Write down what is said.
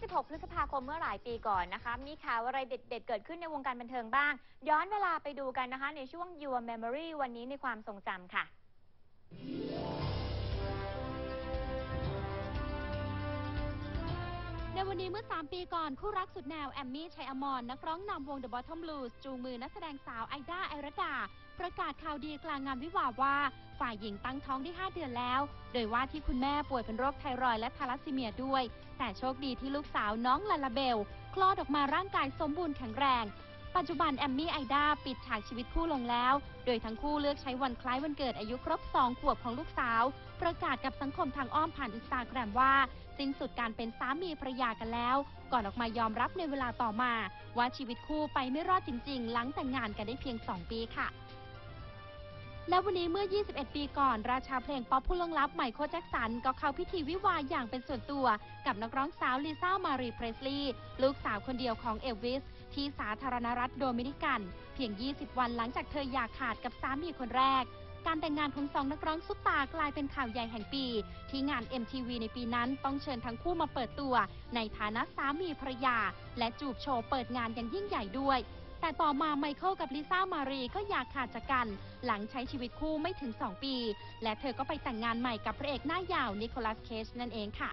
26พฤษภาคมเมื่อหลายปีก่อนนะคะ มีข่าวอะไรเด็ด ๆ เกิดขึ้นในวงการบันเทิงบ้าง ย้อนเวลาไปดูกันนะคะ ในช่วง Your Memory วันนี้ในความทรงจำค่ะ วันนี้เมื่อ 3 ปีก่อน คู่รักสุดแนว แอมมี่ชัยอมรนักร้องนำวง The Bottom Blues จูงมือนักแสดงสาวไอด้าไอรดา ประกาศข่าวดีกลางงานวิวาว่า ฝ่ายหญิงตั้งท้องได้ 5 เดือนแล้ว โดยว่าที่คุณแม่ป่วยเป็นโรคไทรอยด์และทาลัสซีเมียด้วย แต่โชคดีที่ลูกสาวน้องลาลาเบล คลอดออกมาร่างกายสมบูรณ์แข็งแรง ปัจจุบันแอมมี่ไอด้าปิดฉากชีวิตคู่ลงแล้ว โดยทั้งคู่เลือกใช้วันคล้ายวันเกิดอายุครบ 2 ขวบของลูกสาว ประกาศกับสังคมทางอ้อมผ่านอินสตาแกรมว่า สิ้นสุดการเป็นสามีภรรยากันแล้ว ก่อนออกมายอมรับในเวลาต่อมา ว่าชีวิตคู่ไปไม่รอดจริง ๆ หลังแต่งงานกันได้เพียง 2 ปีค่ะ และวันนี้เมื่อ 21 ปีก่อน ราชาเพลงป๊อปผู้ล่วงลับไมเคิลแจ็คสัน ก็เข้าพิธีวิวาอย่างเป็นส่วนตัว กับนักร้องสาวลิซ่ามารีเพรสลีย์ลูกสาวคนเดียวของเอลวิส ที่สาธารณรัฐโดมินิกัน เพียง 20 วันหลังจากเธออยากขาดกับสามีคนแรกการแต่งงานของสองนักร้องซุปตากลายเป็นข่าวใหญ่แห่งปี ที่งาน MTV ในปีนั้นต้องเชิญทั้งคู่มาเปิดตัว ในฐานะสามีภรรยา และจูบโชว์เปิดงานอย่างยิ่งใหญ่ด้วย แต่ต่อมาไมเคิลกับลิซ่ามารีก็อยากขาดจากกัน หลังใช้ชีวิตคู่ไม่ถึง 2 ปี และเธอก็ไปแต่งงานใหม่กับพระเอกหน้ายาวนิโคลัสเคชนั่นเองค่ะ